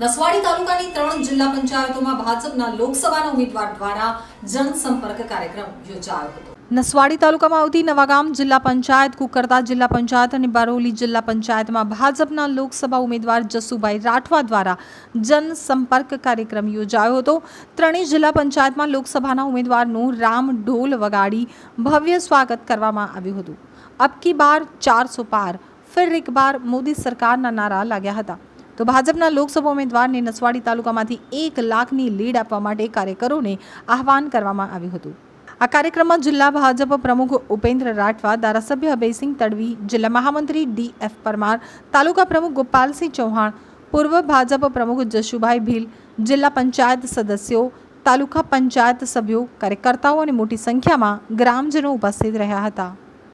નસવાડી તાલુકાની ત્રણ જિલ્લા પંચાયતોમાં ભાજપના લોકસભાના ઉમેદવાર દ્વારા જનસંપર્ક કાર્યક્રમ યોજાયો હતો. નસવાડી તાલુકામાં આવતી નવાગામ જિલ્લા પંચાયત, કુકરતા જિલ્લા પંચાયત અને બારોલી જિલ્લા પંચાયતમાં ભાજપના લોકસભા ઉમેદવાર જસુભાઈ રાઠવા દ્વારા જનસંપર્ક કાર્યક્રમ યોજાયો હતો. ત્રણેય જિલ્લા પંચાયતમાં લોકસભાના ઉમેદવારનું રામ ઢોલ વગાડી ભવ્ય સ્વાગત કરવામાં આવ્યું હતું. અબકી બાર ચારસો પાર, ફિર એક બાર મોદી સરકારના નારા લાગ્યા હતા. તો ભાજપના લોકસભા ઉમેદવારને નસવાડી તાલુકામાંથી એક લાખની લીડ આપવા માટે કાર્યકરોને આહવાન કરવામાં આવ્યું હતું. આ કાર્યક્રમમાં જિલ્લા ભાજપ પ્રમુખ ઉપેન્દ્ર રાઠવા, ધારાસભ્ય અભયસિંહ તડવી, જિલ્લા મહામંત્રી ડી એફ પરમાર, તાલુકા પ્રમુખ ગોપાલસિંહ ચૌહાણ, પૂર્વ ભાજપ પ્રમુખ જશુભાઈ ભીલ, જિલ્લા પંચાયત સદસ્યો, તાલુકા પંચાયત સભ્યો, કાર્યકર્તાઓ અને મોટી સંખ્યામાં ગ્રામજનો ઉપસ્થિત રહ્યા હતા.